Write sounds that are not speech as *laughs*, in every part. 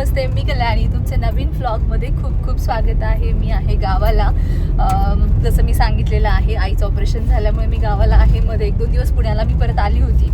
नमस्ते मी कल्याणी. तुमचं नवीन व्लॉगमध्ये खूप खूप स्वागत आहे. मी आहे गावाला. जसं मी सांगितलेलं आहे आईचं ऑपरेशन झाल्यामुळे मी गावाला आहे. मध्ये एक दोन दिवस पुण्याला मी परत आली होती.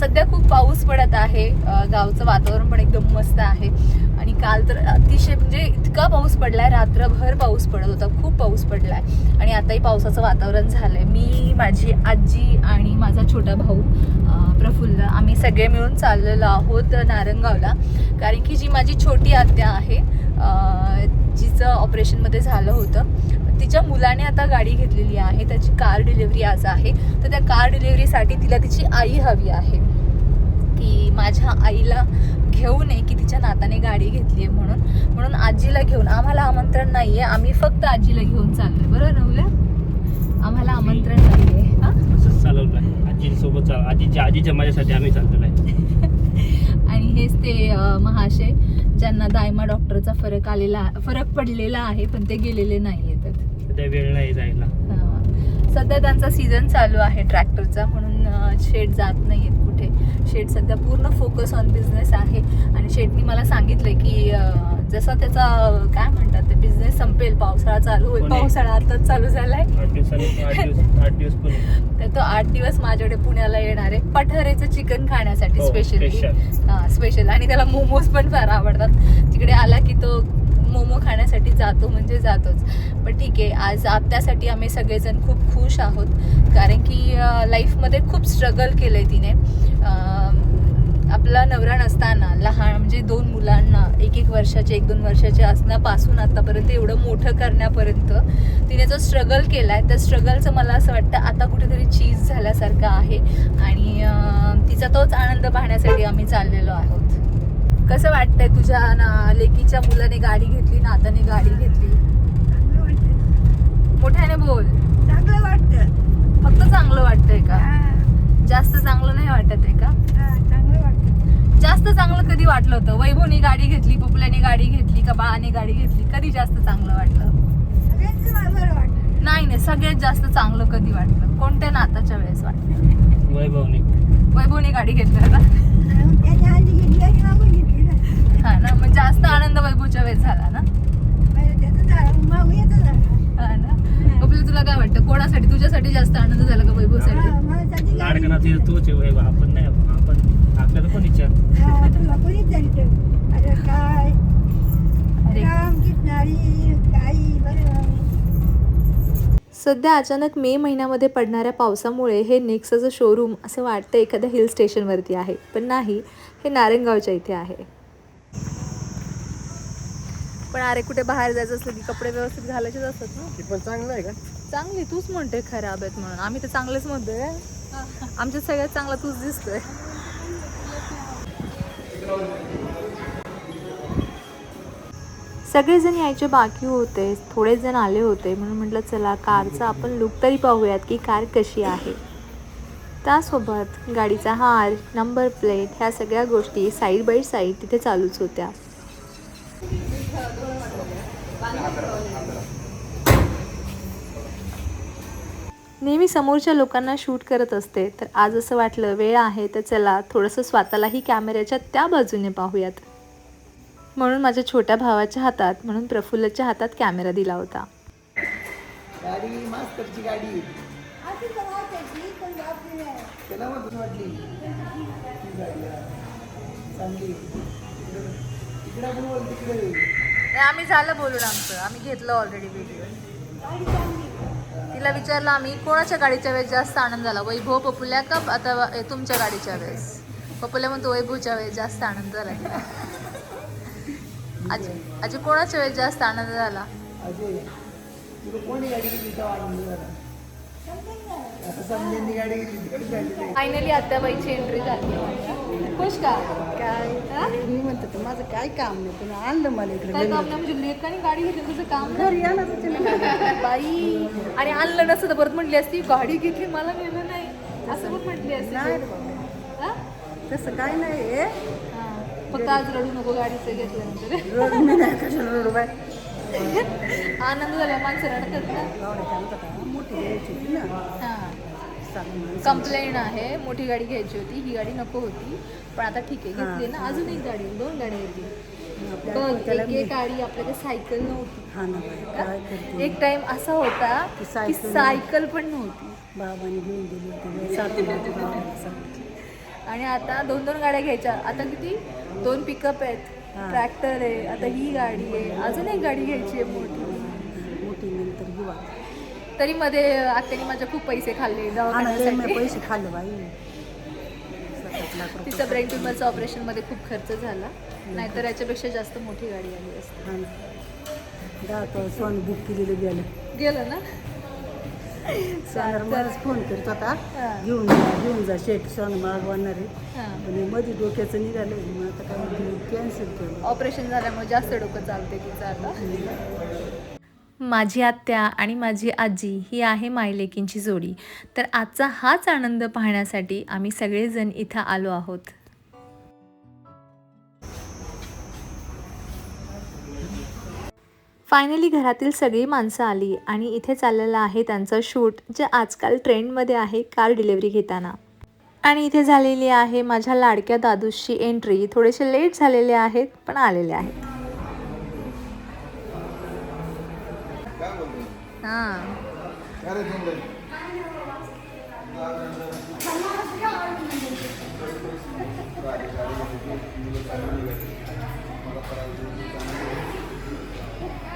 सध्या खूप पाऊस पडत आहे. गावचं वातावरण पण एकदम मस्त आहे. आणि काल तर अतिशय म्हणजे इतका पाऊस पडलाय रात्रभर पाऊस पडत होता खूप पाऊस पडलाय. आणि आताही पावसाचं वातावरण झालंय. मी माझी आजी आणि माझा छोटा भाऊ प्रफुल्ल आम्ही सगळे मिळून चाललेलो आहोत नारंगावला. कारण की जी माझी छोटी आत्या आहे जिचं ऑपरेशनमध्ये झालं होतं तिच्या मुलाने आता गाडी घेतलेली आहे. त्याची कार डिलिव्हरी आज आहे. तर त्या कार डिलिव्हरीसाठी तिला तिची आई हवी आहे. की माझ्या आईला घेऊन ये की तिच्या नाताने गाडी घेतली आहे म्हणून. म्हणून आजीला घेऊन आम्हाला आमंत्रण नाही आहे आम्ही फक्त आजीला घेऊन चाललोय. बरोबर नवल्या आम्हाला आमंत्रण नाही आहे हां? असंच चालवलं आहे आजीसोबत चाल आजीच्या आजीच्या माझ्यासाठी आम्ही चाललेलो आहे *laughs* आणि हेच ते महाशय ज्यांना दायमा डॉक्टरचा फरक आलेला फरक पडलेला आहे पण ते गेलेले नाही आहेत सध्या वेळ नाही जायला. सध्या त्यांचा सीझन चालू आहे ट्रॅक्टरचा म्हणून शेड जात नाही कुठे शेड सध्या पूर्ण फोकस ऑन बिझनेस आहे. आणि शेडनी मला सांगितलं की जसा त्याचा काय म्हणतात ते बिझनेस संपेल पावसाळा चालू होईल. पावसाळा आताच चालू झालाय. *laughs* तर तो आठ दिवस माझ्याकडे पुण्याला येणार आहे. पठारेचं चिकन खाण्यासाठी स्पेशली. हा स्पेशल आणि त्याला मोमोज पण फार आवडतात. तिकडे आला की तो मोमो खाण्यासाठी जातो म्हणजे जातोच. पण ठीक आहे आज आत्यासाठी आम्ही सगळेजण खूप खुश आहोत. कारण की लाईफमध्ये खूप स्ट्रगल केलं आहे तिने आपला नवरा नसताना लहान म्हणजे दोन मुलांना एक एक वर्षाचे एक दोन वर्षाचे असण्यापासून आतापर्यंत एवढं मोठं करण्यापर्यंत तिने जो स्ट्रगल केला आहे त्या स्ट्रगलचं मला असं वाटतं आता कुठेतरी चीज झाल्यासारखं आहे. आणि तिचा तोच आनंद पाहण्यासाठी आम्ही चाललेलो आहोत. कसं वाटतंय तुझ्या ना लेकीच्या मुलाने गाडी घेतली नाताने गाडी घेतली? मोठ्याने बोल. चांगलं वाटतं फक्त चांगलं वाटतंय का? जास्त चांगलं नाही वाटत आहे का? हा, चांगलं वाटतं जास्त चांगलं कधी वाटलं होतं? वैभवने गाडी घेतली पपुल्याने गाडी घेतली का बाळाने गाडी घेतली? कधी जास्त चांगलं वाटलं? नाही नाही सगळ्यात जास्त चांगलं कधी वाटलं? कोणत्या नाताच्या वेळेस वाटलं? वैभवने. वैभवने गाडी घेतली आता हा ना मग जास्त आनंद वैभवच्या वेळेस झाला ना? हा ना? पपुला तुला काय वाटतं कोणासाठी तुझ्यासाठी जास्त आनंद झाला का वैभवसाठी? लाडकना तिथं तोच आहे वैभव आपण नाही आपण आपल्याला पण विचार हा, तुला कोणीच झाली तर अरे काय? अरे. राम किटणारी काही बरं. सध्या अचानक मे महिन्यामध्ये पडणाऱ्या पावसामुळे हे नेक्साचं शोरूम असं वाटतं एखाद्या हिल स्टेशनवरती आहे पण नाही हे नारायणगावच्या इथे आहे. पण अरे कुठे बाहेर जायचं असलं की कपडे व्यवस्थित घालायचेच असतात ना. ते पण चांगलं आहे का? चांगली तूच म्हणते खराब आहेत म्हणून. आम्ही तर चांगलेच म्हणतोय. आमच्यात सगळ्यात चांगला तूच दिसतोय. सगळेजण यायचे बाकी होते थोडेच जण आले होते. म्हणून म्हटलं चला कारचा आपण लुक तरी पाहूयात की कार कशी आहे. त्यासोबत गाडीचा हार नंबर प्लेट ह्या सगळ्या गोष्टी साईड बाय साईड तिथे चालूच होत्या. नेहमी समोरच्या लोकांना शूट करत असते तर आज असं वाटलं वेळ आहे तर चला थोडंसं स्वतःलाही कॅमेऱ्याच्या त्या बाजूने पाहूयात. म्हणून माझ्या छोट्या भावाच्या हातात म्हणून प्रफुल्लच्या हातात कॅमेरा दिला होता. गाडी मास्तरची गाडी. अशी नाही. आम्ही झालं बोलून आमचं. आम्ही घेतलं ऑलरेडी व्हिडिओ तिला विचारलं आम्ही कोणाच्या गाडीच्या वेळेस जास्त आनंद झाला? वैभव पपुल्या का आता तुमच्या गाडीच्या वेळेस? पपुल्या म्हणतो वैभवच्या वेळेस जास्त आनंद झाला. तिला आजी आजी कोणाच्या वेळेस जास्त आनंद झाला? फायनली आत्याबाईची एंट्री झाली खुश का काय हा? मी म्हणतो तर माझं काय काम नाही तुम्ही आणलं मला इकडे काय काम नाही म्हणजे लेकाने गाडी घेतली तुझं काम? घरी गाडी. बाई आणि आणलं नसतं तर परत म्हटली असती गाडी घेतली मला नेलं नाही असं पण म्हटली असती नाही? तसं काय नाही आहे हा. फक्त आज रडू नको गाडीचं घेतल्यानंतर रोड नाही कशाला रोड बाय आनंद झाला माणसं रडतात ना. होती हा. कंप्लेंट आहे मोठी गाडी घ्यायची होती ही गाडी नको होती. पण आता ठीक आहे घेतली ना. अजून एक गाडी दोन बघ त्याला एक गाडी आपल्याकडे सायकल नव्हती. हा एक टाइम असा होता की सायकल- पण नव्हती. बाबाने घेऊन दिली होती. *laughs* होती. आणि आता दोन दोन गाड्या घ्यायच्या. आता किती? दोन पिकअप आहेत. ट्रॅक्टर आहे आता ही गाडी आहे अजून एक गाडी घ्यायची आहे मोठी. मोठी नंतर घेऊ तरी मध्ये आत्याने माझ्या खूप पैसे खाल्ले दवाखान्यासाठी. पैसे खाल्ले बाई. तिचं ब्रेन ट्युमरचं ऑपरेशनमध्ये खूप खर्च झाला. नाहीतर याच्यापेक्षा जास्त मोठी गाडी आली असते. बुक केलेलं गेलं. गेलं ना? सोनार मलाच फोन करत हा. घेऊन जा घेऊन जा शेट सोन मागवणार हे. मध्ये डोक्याचं निघालं मग आता काय कॅन्सल केलं. ऑपरेशन झाल्यामुळे जास्त डोकं चालते तिचं आता. माझी आत्या आणि माझी आजी ही आहे मायलेकींची जोडी. तर आजचा हाच आनंद पाहण्यासाठी आम्ही सगळेजण इथं आलो आहोत. फायनली घरातील सगळी माणसं आली आणि इथे चाललेलं आहे त्यांचं शूट जे आजकाल ट्रेंडमध्ये आहे कार डिलेवरी घेताना. आणि इथे झालेली आहे माझ्या लाडक्या दादूशी एंट्री थोडेसे लेट झालेले आहेत पण आलेले आहेत. हां.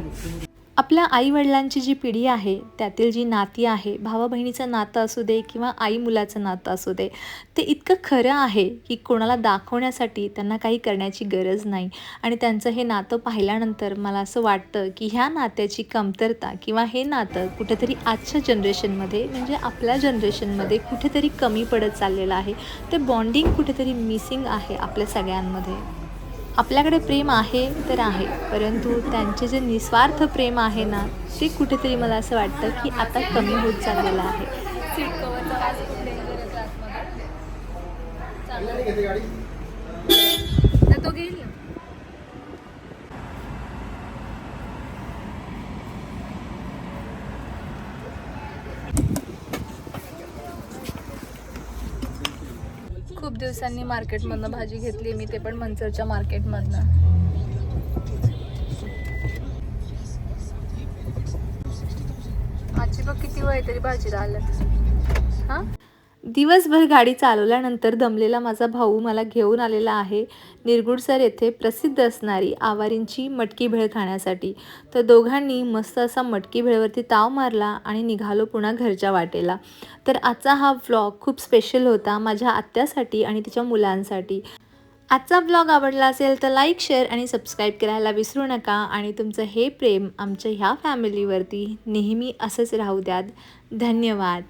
मोठीच्या आपल्या आई वडिलांची जी पिढी आहे त्यातील जी नाती आहे भावा बहिणीचं नातं असू दे किंवा आई मुलाचं नातं असू दे ते इतकं खरं आहे की कोणाला दाखवण्यासाठी त्यांना काही करण्याची गरज नाही. आणि त्यांचं हे नातं पाहिल्यानंतर मला असं वाटतं की ह्या नात्याची कमतरता किंवा हे नातं कुठेतरी आजच्या जनरेशनमध्ये म्हणजे आपल्या जनरेशनमध्ये कुठेतरी कमी पडत चाललेलं आहे. ते बॉन्डिंग कुठेतरी मिसिंग आहे आपल्या सगळ्यांमध्ये. आपल्याकडे प्रेम आहे तर आहे परंतु त्यांचे जे निस्वार्थ प्रेम आहे ना ते कुठेतरी मला असं वाटतं की आता कमी होत चाललेलं आहे. तो घेईल दिवसांनी मार्केटमधनं भाजी घेतली मी ते पण मंचरच्या मार्केटमधनं. आजी बघ किती वय तरी भाजीला आलं. हां? दिवसभर गाडी चालवल्यानंतर दमलेला माझा भाऊ मला घेऊन आलेला आहे. निरगुडसर येथे प्रसिद्ध असणारी आवारींची मटकी भेळ खाण्यासाठी. तर दोघांनी मस्त असा मटकी भेळवरती ताव मारला आणि निघालो पुन्हा घरच्या वाटेला. तर आजचा हा व्लॉग खूप स्पेशल होता माझ्या आत्यासाठी आणि तिच्या मुलांसाठी. आजचा ब्लॉग आवडला असेल तर लाईक शेअर आणि सबस्क्राईब करायला विसरू नका आणि तुमचं हे प्रेम आमच्या ह्या फॅमिलीवरती नेहमी असंच राहू द्यात. धन्यवाद.